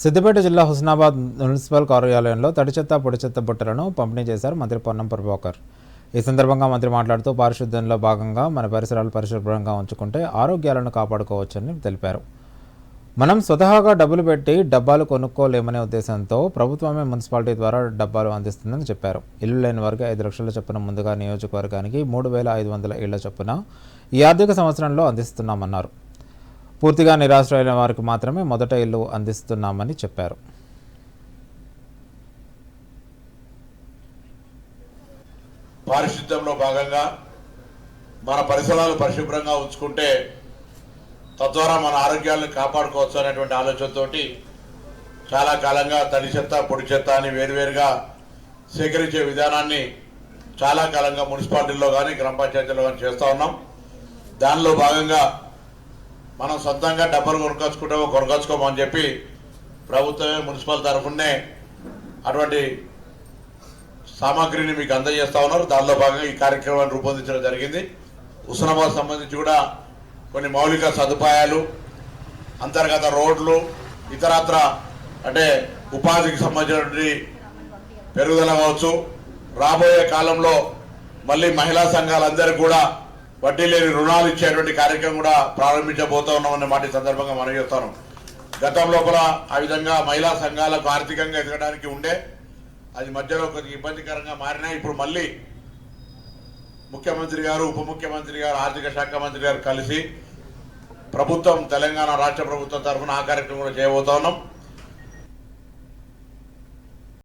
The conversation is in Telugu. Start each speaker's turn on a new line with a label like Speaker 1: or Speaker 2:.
Speaker 1: సిద్దిపేట జిల్లా హుస్నాబాద్ మున్సిపల్ కార్యాలయంలో తడి చెత్త పొడి చెత్త బుట్టలను పంపిణీ చేశారు మంత్రి పొన్నం ప్రభాకర్. ఈ సందర్భంగా మంత్రి మాట్లాడుతూ పారిశుద్ధ్యంలో భాగంగా మన పరిసరాలు పరిశుభ్రంగా ఉంచుకుంటే ఆరోగ్యాలను కాపాడుకోవచ్చని తెలిపారు. మనం స్వతహాగా డబ్బులు పెట్టి డబ్బాలు కొనుక్కోలేమనే ఉద్దేశంతో ప్రభుత్వమే మున్సిపాలిటీ ద్వారా డబ్బాలు అందిస్తుందని చెప్పారు. ఇల్లు లేని వారికి ఐదు లక్షల చొప్పున ముందుగా నియోజకవర్గానికి మూడు వేల ఐదు వందల ఇళ్ళ చొప్పున ఈ ఆర్థిక సంవత్సరంలో అందిస్తున్నామన్నారు. పూర్తిగా నిరాశ్రయులైన వారికి మాత్రమే మొదట ఇల్లు అందిస్తున్నామని చెప్పారు.
Speaker 2: పారిశుద్ధ్యంలో భాగంగా మన పరిసరాలు పరిశుభ్రంగా ఉంచుకుంటే తద్వారా మన ఆరోగ్యాలను కాపాడుకోవచ్చు అనేటువంటి ఆలోచనతో చాలా కాలంగా తడి చెత్త పొడి చెత్త అని వేరువేరుగా సేకరించే విధానాన్ని చాలా కాలంగా మున్సిపాలిటీల్లో కానీ గ్రామ పంచాయతీలో కానీ చేస్తూ ఉన్నాం. దానిలో భాగంగా మనం సొంతంగా డబ్బులు కొనుకొచ్చుకుంటామో కొనుకొచ్చుకోమని చెప్పి ప్రభుత్వమే మున్సిపల్ తరఫునే అటువంటి సామాగ్రిని మీకు అందజేస్తా ఉన్నారు. దానిలో భాగంగా ఈ కార్యక్రమాన్ని రూపొందించడం జరిగింది. హుస్నాబాద్ సంబంధించి కూడా కొన్ని మౌలిక సదుపాయాలు అంతర్గత రోడ్లు ఇతరత్ర అంటే ఉపాధికి సంబంధించినటువంటి పెరుగుదల కావచ్చు. రాబోయే కాలంలో మళ్ళీ మహిళా సంఘాలందరికీ కూడా వడ్డీ లేని రుణాలు ఇచ్చేటువంటి కార్యక్రమం కూడా ప్రారంభించబోతా ఉన్నామనే మాట సందర్భంగా మనం చెప్తాను. గతం లోపల ఆ విధంగా మహిళా సంఘాలకు ఆర్థికంగా ఎదగడానికి ఉండే అది మధ్యలో కొద్దిగా ఇబ్బందికరంగా మారినా ఇప్పుడు మళ్ళీ ముఖ్యమంత్రి గారు ఉప ముఖ్యమంత్రి గారు ఆర్థిక శాఖ మంత్రి గారు కలిసి ప్రభుత్వం తెలంగాణ రాష్ట్ర ప్రభుత్వం తరఫున ఆ కార్యక్రమం కూడా చేయబోతా ఉన్నాం.